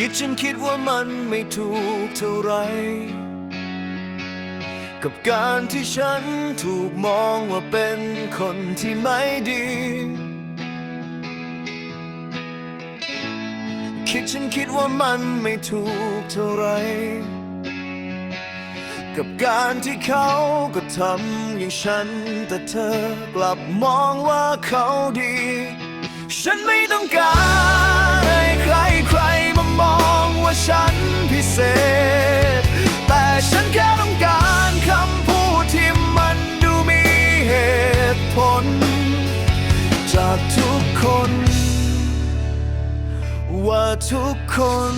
คิดฉันคิดว่ามันไม่ถูกเท่าไร กับการที่ฉันถูกมองว่าเป็นคนที่ไม่ดี คิดฉันคิดว่ามันไม่ถูกเท่าไร กับการที่เขาก็ทำอย่างฉัน แต่เธอกลับมองว่าเขาดี ฉันไม่ต้องการ จากทุกคน ว่าทุกคน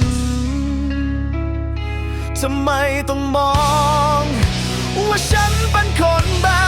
ทำไมต้องมอง ว่าฉันเป็นคนแบบ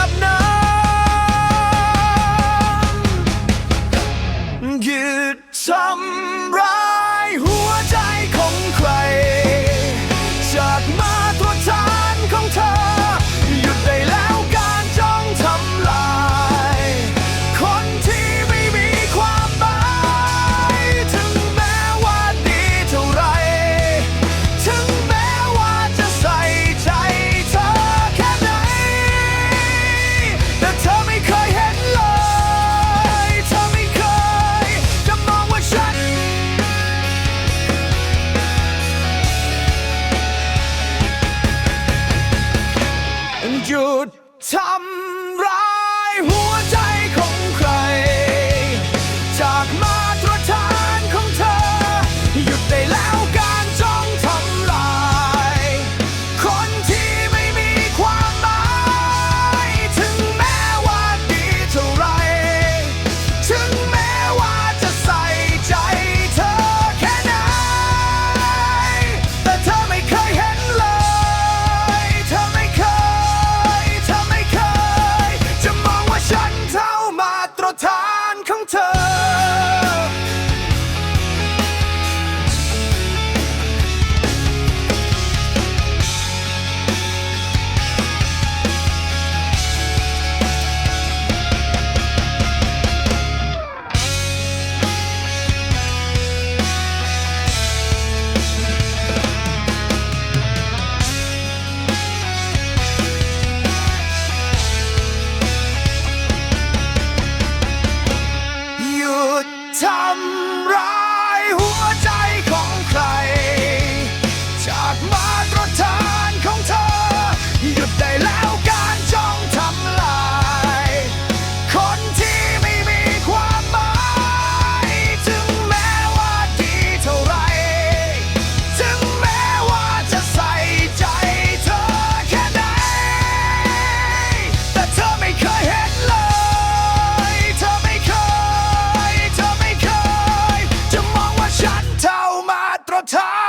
หยุดทำร้ายหัวใจ time.